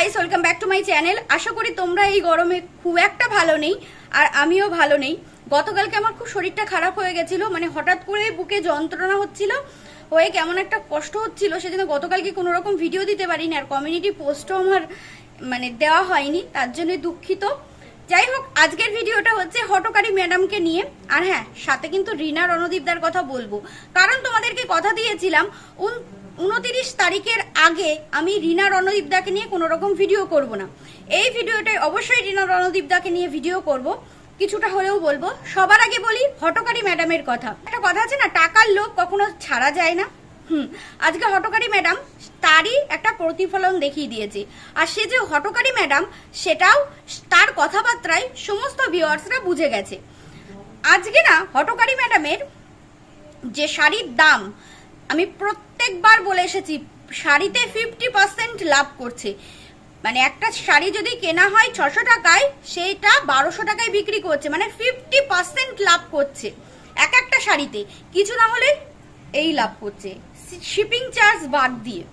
Guys welcome back to my channel আশা করি তোমরা এই গরমে খুব একটা ভালো নেই, আর আমিও ভালো নেই। গতকালকে আমার খুব শরীরটা খারাপ হয়ে গেছিল মানে হঠাৎ করে বুকে যন্ত্রণা হচ্ছিল, হয়ে কেমন একটা কষ্ট হচ্ছিল, সেজন্য গতকালকে কোনো রকম ভিডিও দিতে পারিনি, আর কমিউনিটি পোস্টও আমার মানে দেওয়া হয়নি, তার জন্য দুঃখিত। যাই হোক, আজকের ভিডিওটা হচ্ছে হটকারী ম্যাডামকে নিয়ে, আর হ্যাঁ সাথে কিন্তু রিনা রণদীপদার কথা বলব। কারণ তোমাদেরকে কথা দিয়েছিলাম উনতিরিশ তারিখের আগে আমি রিনা রণদীপদাকে নিয়ে কোনো রকম ভিডিও করব না। এই ভিডিওটাই অবশ্যই রিনা রণদীপদাকে নিয়ে ভিডিও করব। কিছুটা হলেও বলব। সবার আগে বলি হটকারী ম্যাডামের কথা। একটা কথা আছে না, টাকার লোক কখনো ছাড়া যায় না। হুম, আজকে হটকারী ম্যাডাম তারই একটা প্রতিফলন দেখিয়ে দিয়েছে। আর সে যে হটকারী ম্যাডাম, সেটাও তার কথাবার্তায় সমস্ত ভিউয়ার্সরা বুঝে গেছে। আজকে না, হটকারী ম্যাডামের যে শাড়ির দাম আমি প্রত্যেকবার বলে এসেছি, শাড়িতে ফিফটি পার্সেন্ট লাভ করছে। মানে একটা শাড়ি যদি কেনা হয় ছশো টাকায়, সেইটা বারোশো টাকায় বিক্রি করছে মানে ফিফটি পার্সেন্ট লাভ করছে এক একটা শাড়িতে। কিছু না হলে এই লাভ করছে শিপিং চার্জ বাদ দিয়ে।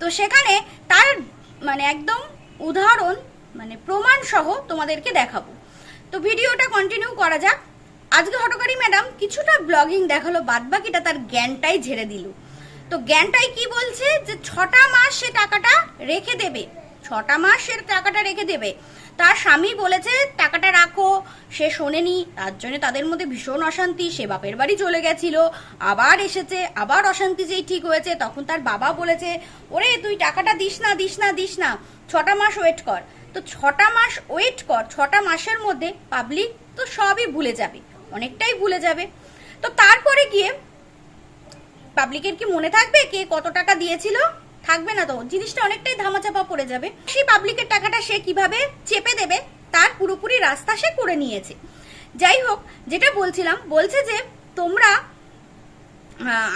তো সেখানে তার মানে একদম উদাহরণ মানে প্রমাণ সহ তোমাদেরকে দেখাবো। তো ভিডিওটা কন্টিনিউ করা যাক। আজকে হটকারী ম্যাডাম কিছুটা ব্লগিং দেখাল বাদ বাকিটা তার জ্ঞানটাই ঝেড়ে দিল। তো জ্ঞানটাই কি বলছে যে ছটা মাস সে টাকাটা রেখে দেবে, ছটা মাস সে টাকাটা রেখে দেবে। তার স্বামী বলেছে, টাকাটা রাখো, সে শোনেনি, তার জন্য তাদের মধ্যে ভীষণ অশান্তি, সে বাপের বাড়ি চলে গেছিল, আবার এসেছে, আবার অশান্তি যেই ঠিক হয়েছে, তখন তার বাবা বলেছে, ওরে, তুই টাকাটা দিস না দিস না দিস না, ছটা মাস ওয়েট কর। তো ছটা মাস ওয়েট কর, ছটা মাসের মধ্যে পাবলিক তো সবই ভুলে যাবে। অনেকটাই ভুলে যাবে। তো তারপরে গিয়ে পাবলিকের কি মনে থাকবে কে কত টাকা দিয়েছিল? থাকবে না তো। জিনিসটা অনেকটাই ধামাচাপা পড়ে যাবে। সেই পাবলিকের টাকাটা সে কীভাবে চেপে দেবে, তার পুরোপুরি রাস্তা সে করে নিয়েছে। যাই হোক, যেটা বলছিলাম, বলছে যে তোমরা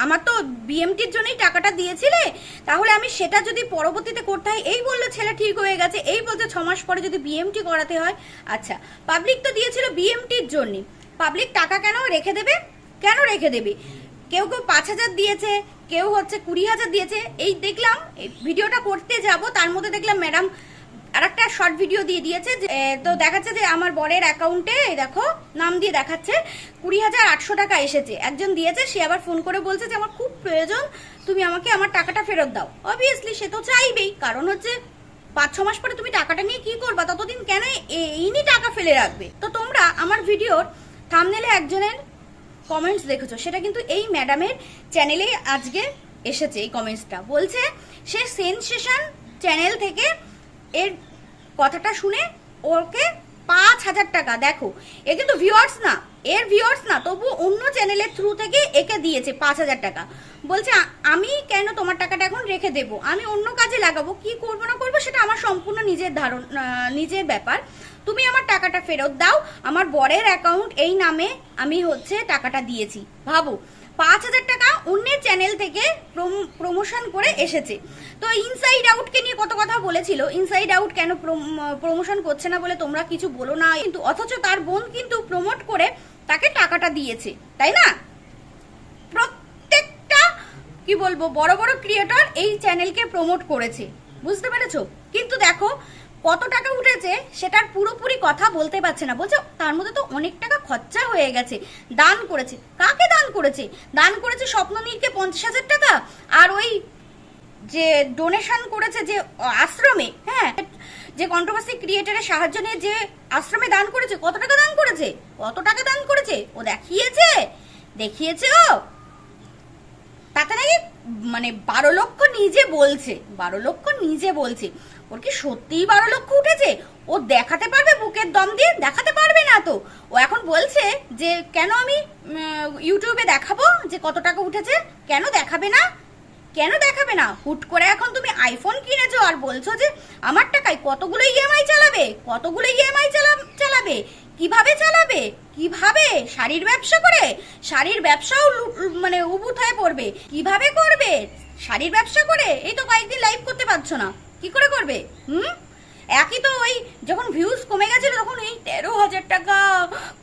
আমার তো বিএমটির জন্যই টাকাটা দিয়েছিলে, তাহলে আমি সেটা যদি পরবর্তীতে করতে হয়, এই বলল ছেলে ঠিক হয়ে গেছে, এই বলছে ছ মাস পরে যদি বিএমটি করাতে হয়। আচ্ছা পাবলিক তো দিয়েছিল বিএমটির জন্য পাবলিক টাকা কেন রেখে দেবে? কেন রেখে দেবে? কেউ কেউ পাঁচ হাজার দিয়েছে, কেউ হচ্ছে কুড়ি হাজার দিয়েছে। এই দেখলাম ভিডিওটা করতে যাব, তার মধ্যে দেখলাম ম্যাডাম আর একটা শর্ট ভিডিও দিয়ে দিয়েছে তো দেখাচ্ছে যে আমার বরের অ্যাকাউন্টে দেখো, নাম দিয়ে দেখাচ্ছে, কুড়ি হাজার আটশো টাকা এসেছে। একজন দিয়েছে, সে আবার ফোন করে বলছে যে, আমার খুব প্রয়োজন, তুমি আমাকে আমার টাকাটা ফেরত দাও। অবভিয়াসলি সে তো চাইবেই, কারণ হচ্ছে পাঁচ, ছ মাস পরে তুমি টাকাটা নিয়ে কি করবা? ততদিন কেন এইনি টাকা ফেলে রাখবে? তো তোমরা আমার ভিডিওর থামনেলে একজনের কমেন্টস দেখেছ, সেটা কিন্তু এই ম্যাডামের চ্যানেলে আজকে এসেছে এই কমেন্টসটা বলছে, সে সেনসেশন চ্যানেল থেকে এর কথাটা শুনে ওকে পাঁচ হাজার টাকা, দেখো, এ কিন্তু ভিউয়ার্স না, এর ভিউয়ার্স না, তবু অন্য চ্যানেলের থ্রু থেকে একে দিয়েছে পাঁচ হাজার টাকা। বলছে আমি কেন তোমার টাকাটা এখন রেখে দেবো? আমি অন্য কাজে লাগাবো, কি করব না করব সেটা আমার সম্পূর্ণ নিজের ধারণ নিজের ব্যাপার। তুমি আমার টাকাটা ফেরত দাও। আমার বরের অ্যাকাউন্ট এই নামে আমি হচ্ছে টাকাটা দিয়েছি। ভাবো, পাঁচ হাজার টাকা অন্যের চ্যানেল থেকে প্রমোশন করে এসেছে। তো ইনসাইড আউটকে নিয়ে কত কথা বলেছিল ইনসাইড আউট কেন প্রমোশন করছে না বলে তোমরা কিছু বলো না। কিন্তু অথচ তার বোন কিন্তু প্রমোট করে তাকে টাকাটা দিয়েছে, তাই না? প্রত্যেকটা, কি বলব, বড় বড় ক্রিয়েটর এই চ্যানেলকে প্রমোট করেছে। বুঝতে পেরেছ? কিন্তু দেখো কত টাকা উঠেছে সেটার পুরোপুরি কথা বলতে পারছে না। বলছে, তার মধ্যে তো অনেক টাকা খরচা হয়ে গেছে। দান করেছে। কাকে দান করেছে? দান করেছে স্বপ্ননীলকে পঞ্চাশ হাজার টাকা আর ওই যে ডোনেশন করেছে যে আশ্রমে হ্যাঁ যে কন্ট্রোভার্সি ক্রিয়েটারের সাহায্য নিয়ে যে আশ্রমে দান করেছে, কত টাকা দান করেছে? কত টাকা দান করেছে? ও দেখিয়েছে? দেখিয়েছে ও? তাতে নাকি মানে বারো লক্ষ নিজে বলছে, বারো লক্ষ নিজে বলছে। ওর কি সত্যিই বারো লক্ষ উঠেছে? ও দেখাতে পারবে বুকের দম দিয়ে? দেখাতে পারবে না তো। ও এখন বলছে যে, কেন আমি ইউটিউবে দেখাবো যে কত টাকা উঠেছে? কেন দেখাবে না? কেন দেখাবে না? হুট করে এখন তুমি আইফোন কিনেছো আর বলছো যে, আমার টাকায় কতগুলো ইএমআই চালাবে? কতগুলো ইএমআই চালাবে? কীভাবে চালাবে? কীভাবে? শাড়ির ব্যবসা করে? শাড়ির ব্যবসাও মানে উবুত হয়ে পড়বে। কীভাবে করবে? শাড়ির ব্যবসা করে? এই তো কয়েকদিন লাইভ করতে পারছ না। কি করে করবে? হুম? একই তো ওই যখন ভিউজ কমে গেছিল তখন এই তেরো হাজার টাকা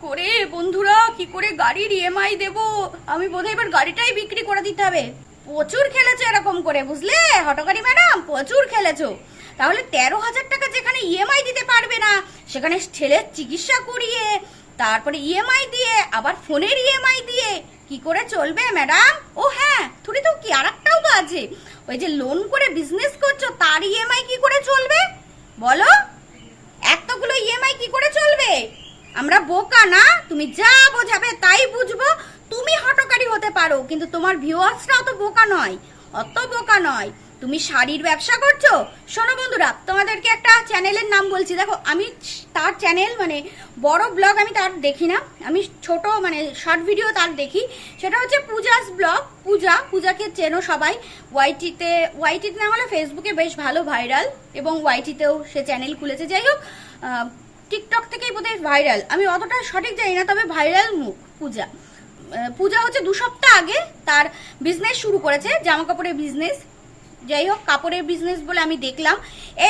করে বন্ধুরা, কি করে গাড়ির ইএমআই দেবো? আমি বোধহয় এবার গাড়িটাই বিক্রি করে দিতে হবে। প্রচুর খেলেছো এরকম করে, বুঝলে? হটকারি ম্যাডাম, প্রচুর খেলেছো। তাহলে তেরো হাজার টাকা যেখানে ইএমআই দিতে পারবে না, সেখানে ছেলের চিকিৎসা করিয়ে, তারপরে ইএমআই দিয়ে, আবার ফোনের ইএমআই দিয়ে, কি করে চলবে ম্যাডাম? ও হ্যাঁ থুড়ি তো কি আরেকটাও তো আছে ওই যে লোন করে বিজনেস করছ, তার ইএমআই কি করে চলবে? বলো। এতগুলো ইএমআই কি করে চলবে? আমরা বোকা না? তুমি যা বোঝাবে তাই বুঝব। তুমি হটকারী হতে পারো, কিন্তু তোমার ভিউয়ার্সরা অত বোকা নয়, অত বোকা নয়। তুমি শাড়ির ব্যবসা করছ? শোনো বন্ধুরা, তোমাদেরকে একটা চ্যানেলের নাম বলছি। দেখো, আমি তার চ্যানেল মানে বড় ব্লগ আমি তার দেখি না। আমি ছোট মানে শর্ট ভিডিও তার দেখি। সেটা হচ্ছে পূজাস ব্লগ। পূজা, পূজাকে চেনো সবাই। ওয়াইটিতে ওয়াইটিতে না হলে ফেসবুকে বেশ ভালো ভাইরাল, এবং ওয়াইটিতেও সে চ্যানেল খুলেছে। যাই হোক টিকটক থেকেই বোধহয় ভাইরাল। আমি অতটা সঠিক জানি না, তবে ভাইরাল মুখ, পূজা। পূজা হচ্ছে দু সপ্তাহ আগে তার বিজনেস শুরু করেছে জামা কাপড়ের বিজনেস যাই হোক, কাপড়ের বিজনেস বলে আমি দেখলাম।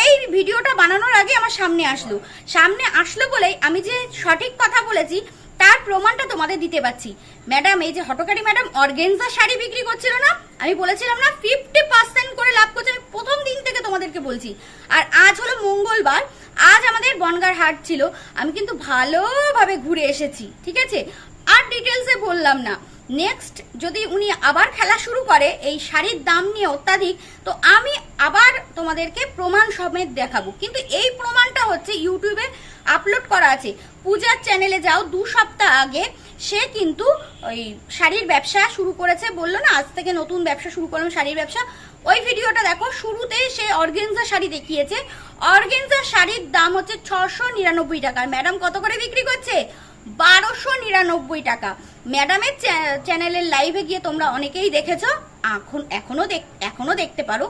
এই ভিডিওটা বানানোর আগে আমার সামনে আসলো। সামনে আসলো বলেই আমি যে সঠিক কথা বলেছি, তার প্রমাণটা তোমাদের দিতে পারছি। ম্যাডাম, এই যে হটকারি ম্যাডাম, অর্গেনজা শাড়ি বিক্রি করছিল না? আমি বলেছিলাম না ফিফটি পার্সেন্ট করে লাভ করছে। আমি প্রথম দিন থেকে তোমাদেরকে বলছি। আর আজ হলো মঙ্গলবার, আজ আমাদের বনগার হাট ছিল। আমি কিন্তু ভালোভাবে ঘুরে এসেছি, ঠিক আছে? আর ডিটেলসে বললাম না। নেক্সট যদি উনি আবার খেলা শুরু করে, এই শাড়ির দাম নিয়ে অত্যাধিক, তো আমি আবার তোমাদেরকে প্রমাণ সমেত দেখাবো। কিন্তু এই প্রমাণটা হচ্ছে ইউটিউবে আপলোড করা আছে। পূজার চ্যানেলে যাও, দু সপ্তাহ আগে, সে কিন্তু ওই শাড়ির ব্যবসা শুরু করেছে, বলল না, আজ থেকে নতুন ব্যবসা শুরু করলাম শাড়ির ব্যবসা। ওই ভিডিওটা দেখো, শুরুতেই সে অর্গেনজা শাড়ি দেখিয়েছে। অর্গেনজা শাড়ির দাম হচ্ছে ছশো নিরানব্বই টাকা। ম্যাডাম কত করে বিক্রি করছে? বারোশো নিরানব্বই টাকা। ম্যাডামের চ্যানেলের লাইভে গিয়ে তোমরা অনেকেই দেখেছ। এখন এখনও দেখ এখনও দেখতে পারো।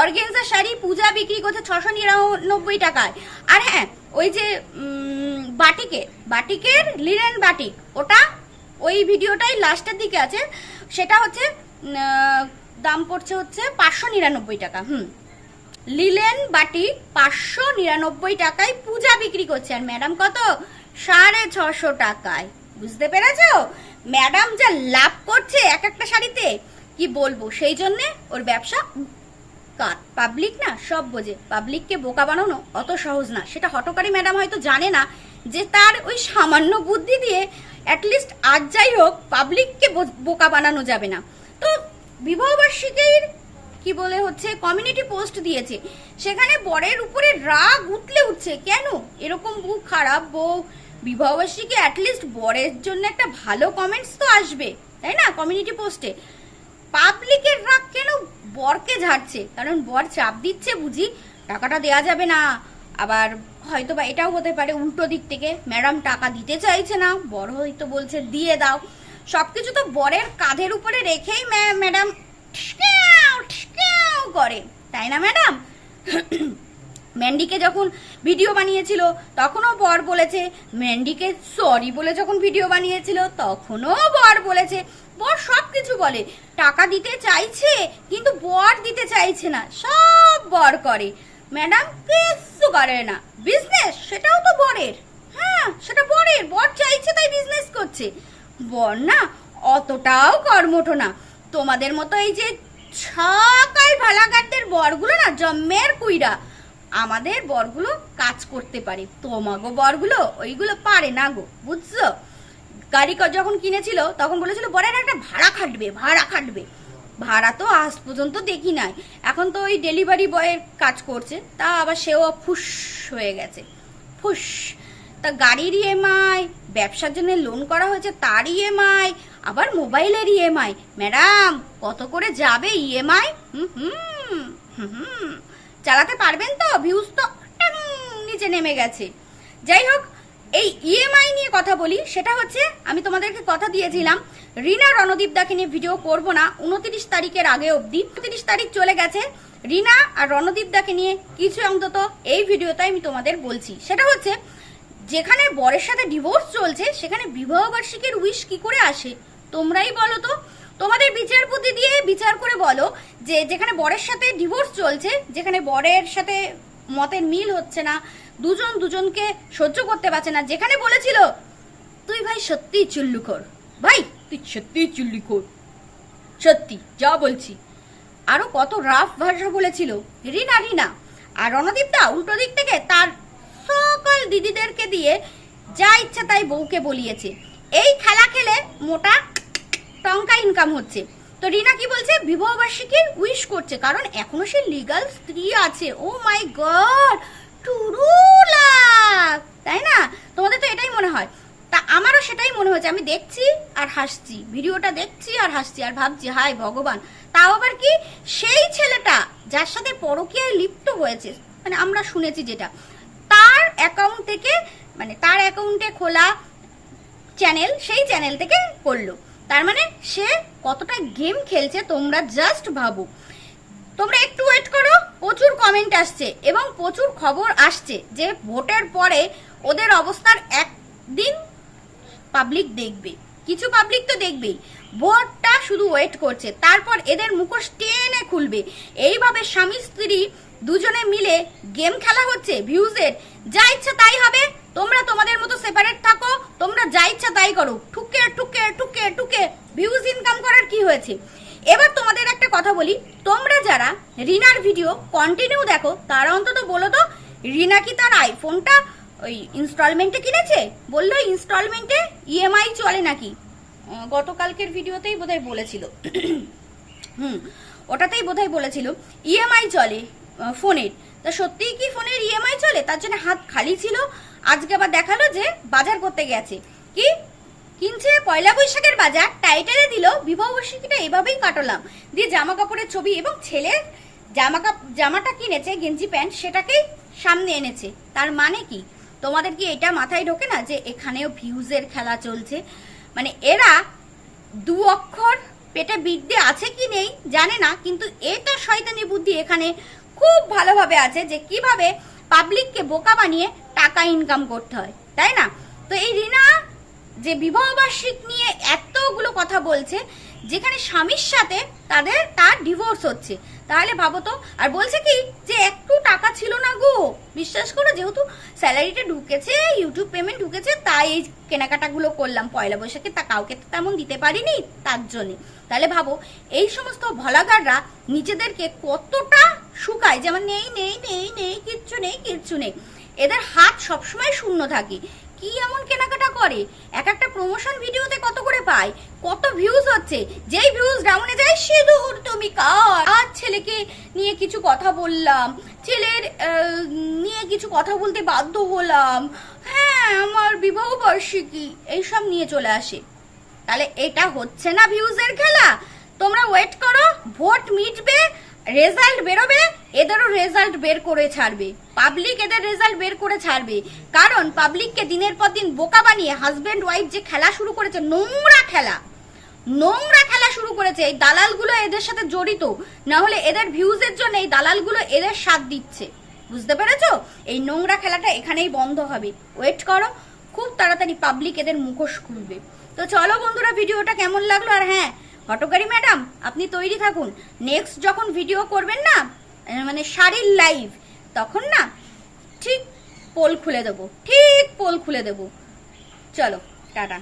অর্গেনজা শাড়ি পূজা বিক্রি করছে ছশো নিরানব্বই টাকায়। আর হ্যাঁ ওই যে উম, বাটিকের বাটিকের লিনেন বাটিক ওটা ওই ভিডিওটাই লাস্টের দিকে আছে। সেটা হচ্ছে দাম পড়ছে হচ্ছে পাঁচশো নিরানব্বই টাকা হুম। লিলেন বাটি পাঁচশো নিরানব্বই টাকায় পূজা বিক্রি করছে। আর ম্যাডাম কত? সাড়ে ছশো টাকায়। বুঝতে পেরেছ? ম্যাডাম যা লাভ করছে এক একটা শাড়িতে, কি বলব? সেই জন্যে ওর ব্যবসা কার পাবলিক না সব বোঝে। পাবলিককে বোকা বানানো অত সহজ না। সেটা হটকারী ম্যাডাম হয়তো জানে না যে তার ওই সামান্য বুদ্ধি দিয়ে অ্যাটলিস্ট আজ যাই হোক পাবলিককে বোকা বানানো যাবে না। তো বিবাহবার্ষিকীর কি বলে হচ্ছে কমিউনিটি পোস্ট দিয়েছে। সেখানে বরের উপরে রাগ উঠলে উঠছে। কেন? এরকম বউ খারাপ বউ বিবাহবার্ষিকী অ্যাটলিস্ট বরের জন্য একটা ভালো কমেন্টস তো আসবে, তাই না? কমিউনিটি পোস্টে পাবলিকের রাগ কেন বরকে ঝাড়ছে? কারণ বর চাপ দিচ্ছে বুঝি, টাকাটা দেয়া যাবে না। আবার হয়তো বা এটাও হতে পারে উল্টো দিক থেকে ম্যাডাম টাকা দিতে চাইছে না, বর হয়তো বলছে দিয়ে দাও। সবকিছু তো বরের কাঁধের উপরে রেখেই ম্যাডাম করে, তাই না ম্যাডাম ম্যান্ডিকে যখন ভিডিও বানিয়েছিল, তখনও বর বলেছে, ম্যান্ডিকে সরি বলে যখন ভিডিও বানিয়েছিল, তখনও বর বলেছে। বর সব কিছু বলে। টাকা দিতে চাইছে, কিন্তু বর দিতে চাইছে না, সব বর করে। ম্যাডাম কিছু করে না। বিজনেস, সেটাও তো বরের। হ্যাঁ সেটা বরের। বর চাইছে, তাই বিজনেস করছে। বর না, অতটাও কর্মঠ না। তোমাদের মতো এই যে ছকাই ভালাঘাটের বরগুলো না, জম্মের কুইরা। আমাদের বরগুলো কাজ করতে পারে। তোমা তোমাগো বরগুলো, ওইগুলো পারে না গো, বুঝছ? গাড়ি যখন কিনেছিল, তখন বলেছিল, বরের একটা ভাড়া খাটবে ভাড়া খাটবে। ভাড়া তো আজ পর্যন্ত দেখি নাই। এখন তো ওই ডেলিভারি বয়ের কাজ করছে, তা আবার সেও ফুস হয়ে গেছে। ফুস। তা গাড়ির ইএমআই ব্যবসার জন্য লোন করা হয়েছে তার ইএমআই আবার মোবাইলের ইএমআই ম্যাডাম, কত করে যাবে ইএমআই হুম হুম হুম। চালাতে পারবেন তো? ভিউজ তো নিচে নেমে গেছে। যাই হোক, এই ইএমআই নিয়ে কথা বলি, সেটা হচ্ছে আমি তোমাদেরকে কথা দিয়েছিলাম, রিনা রণদীপ দাকে নিয়ে ভিডিও করব না। উনত্রিশ তারিখের আগে অবধি, উনত্রিশ তারিখ চলে গেছে। রিনা আর রণদীপ দাকে নিয়ে কিছু অন্তত এই ভিডিওতে আমি তোমাদের বলছি। সেটা হচ্ছে, যেখানে বরের সাথে ডিভোর্স চলছে, সেখানে বিবাহ বার্ষিকীর উইশ কি করে আসে, তোমরাই বলো তো। তোমাদের বিচার দিয়ে বিচার করে বলো যে যেখানে বরের সাথে ডিভোর্স চলছে, যেখানে বরের সাথে মতের মিল হচ্ছে না, দুজন দুজনকে সহ্য করতে পারছে না। যেখানে বলেছিল, তুই ভাই সত্যিই চুল্লু কর ভাই, তুই সত্যিই চুল্লি কর সত্যি, যা বলছি। আরও কত রাফ ভাষা বলেছিল। রিনা রিনা। আর রণদীপ দা উল্টো দিক থেকে তার সকল দিদিদেরকে দিয়ে যা ইচ্ছা তাই বউকে বলিয়েছে। এই খেলা খেলে মোটা টঙ্কা ইনকাম হচ্ছে। তো রিনা কি বলছে? বিবাহবার্ষিকীর উইশ করছে। কারণ এখনও সে লিগাল স্ত্রী আছে। ও মাই গড টুরুলা তাই না? তোমাদের তো এটাই মনে হয়। তা আমারও সেটাই মনে হচ্ছে আমি দেখছি আর হাসছি। ভিডিওটা দেখছি আর হাসছি আর ভাবছি হাই ভগবান! তাও আবার কি সেই ছেলেটা যার সাথে পরকীয়ায় লিপ্ত হয়েছে? মানে আমরা শুনেছি যেটা। তার অ্যাকাউন্ট থেকে মানে তার অ্যাকাউন্টে খোলা চ্যানেল সেই চ্যানেল থেকে করল তার মানে সে কতটা গেম খেলছে তোমরা জাস্ট ভাবো। তোমরা একটু ওয়েট করো, প্রচুর কমেন্ট আসছে এবং প্রচুর খবর আসছে যে ভোটের পরে ওদের অবস্থার একদিন পাবলিক দেখবে। কিছু পাবলিক তো দেখবেই। ভোটটা শুধু ওয়েট করছে, তারপর এদের মুখোশ টেনে খুলবে। এইভাবে স্বামী স্ত্রী দুজনে মিলে গেম খেলা হচ্ছে ভিউজের যা ইচ্ছা তাই হবে, তোমরা তোমাদের মতো সেপারেট থাকো, তোমরা যা ইচ্ছা তাই করো। ঠুকে ঠুকে ঠুকে ভিউজ ইনকাম করার কি হয়েছে? এবার তোমাদের একটা কথা বলি। তোমরা যারা রিনার ভিডিও কন্টিনিউ দেখো, তারা অন্তত বলো তো, রিনা কি তার আইফোনটা ওই ইনস্টলমেন্টে কিনেছে? বলল ইনস্টলমেন্টে ইএমআই চলে নাকি? গতকালকের ভিডিওতেই বোধহয় বলেছিল। হুম, ওটাতেই বোধহয় বলেছিল ইএমআই চলে ফোনের তা সত্যিই কি ফোনের ইএমআই চলে? তার জন্য হাত খালি ছিল। আজকে আবার দেখাল যে বাজার করতে গেছে। কি? কিনছে পয়লা বৈশাখের বাজার, টাইটেলে দিল, বিবাহ বার্ষিকীটা এভাবেই কাটালাম। দিয়ে জামা কাপড়ের ছবি এবং ছেলের জামা কাপ জামাটা কিনেছে, গেঞ্জি প্যান্ট, সেটাকেই সামনে এনেছে। তার মানে কি? তোমাদের কি এটা মাথায় ঢোকে না যে এখানেও ভিউজের খেলা চলছে? মানে এরা দু অক্ষর পেটে বিদ্যে আছে কি নেই জানে না, কিন্তু এটা শয়তানি বুদ্ধি এখানে খুব ভালোভাবে আছে যে কীভাবে পাবলিককে বোকা বানিয়ে টাকা ইনকাম করতে হয়। তাই না? তো এই রিনা যে বিবাহবার্ষিক নিয়ে এতগুলো কথা বলছে, যেখানে স্বামীর সাথে তাদের তার ডিভোর্স হচ্ছে। তাহলে ভাবো তো, আর বলছে কি যে একটু টাকা ছিল না গো। বিশ্বাস করো, যেহেতু স্যালারিটা ঢুকেছে ইউটিউব পেমেন্ট ঢুকেছে, তাই এই কেনাকাটাগুলো করলাম। পয়লা বৈশাখে তা কাউকে তো তেমন দিতে পারিনি তার জন্যে। তাহলে ভাবো, এই সমস্ত ভলাগাররা নিজেদেরকে কতটা শুকায়, যেমন নেই নেই নেই নেই, কিচ্ছু নেই কিচ্ছু নেই। এদের হাত সবসময় শূন্য থাকে। কি এমন কেনাকাটা করে? এক একটা প্রমোশন ভিডিওতে কত করে পায়? কত ভিউজ হচ্ছে? যেই ভিউজ ডাউনে যায় সিঁদুর তুমি কার আর ছেলেকে নিয়ে কিছু কথা বললাম, ছেলের নিয়ে কিছু কথা বলতে বাধ্য হলাম। হ্যাঁ আমার বিবাহ বার্ষিকী, এইসব নিয়ে চলে আসে। তাহলে এটা হচ্ছে না ভিউজের খেলা? তোমরা ওয়েট করো, ভোট মিটবে রেজাল্ট বেরোবে এদেরও রেজাল্ট বের করে ছাড়বে। পাবলিক এদের রেজাল্ট বের করে ছাড়বে। কারণ পাবলিককে দিনের পর দিন বোকা বানিয়ে হাজবেন্ড ওয়াইফ যে খেলা শুরু করেছে, নোংরা খেলা। নোংরা খেলা শুরু করেছে। এই দালালগুলো এদের সাথে জড়িত। না হলে এদের ভিউজের জন্য এই দালালগুলো এদের সাথ দিচ্ছে। বুঝতে পেরেছ? এই নোংরা খেলাটা এখানেই বন্ধ হবে। ওয়েট করো। খুব তাড়াতাড়ি পাবলিক এদের মুখোশ খুলবে। তো চলো বন্ধুরা, ভিডিওটা কেমন লাগল? আর হ্যাঁ হটকারি ম্যাডাম আপনি তৈরি থাকুন। নেক্সট যখন ভিডিও করবেন না মানে শাড়ির লাইভ তখন না ঠিক পোল খুলে দেবো, ঠিক পোল খুলে দেবো। চলো, টাটা।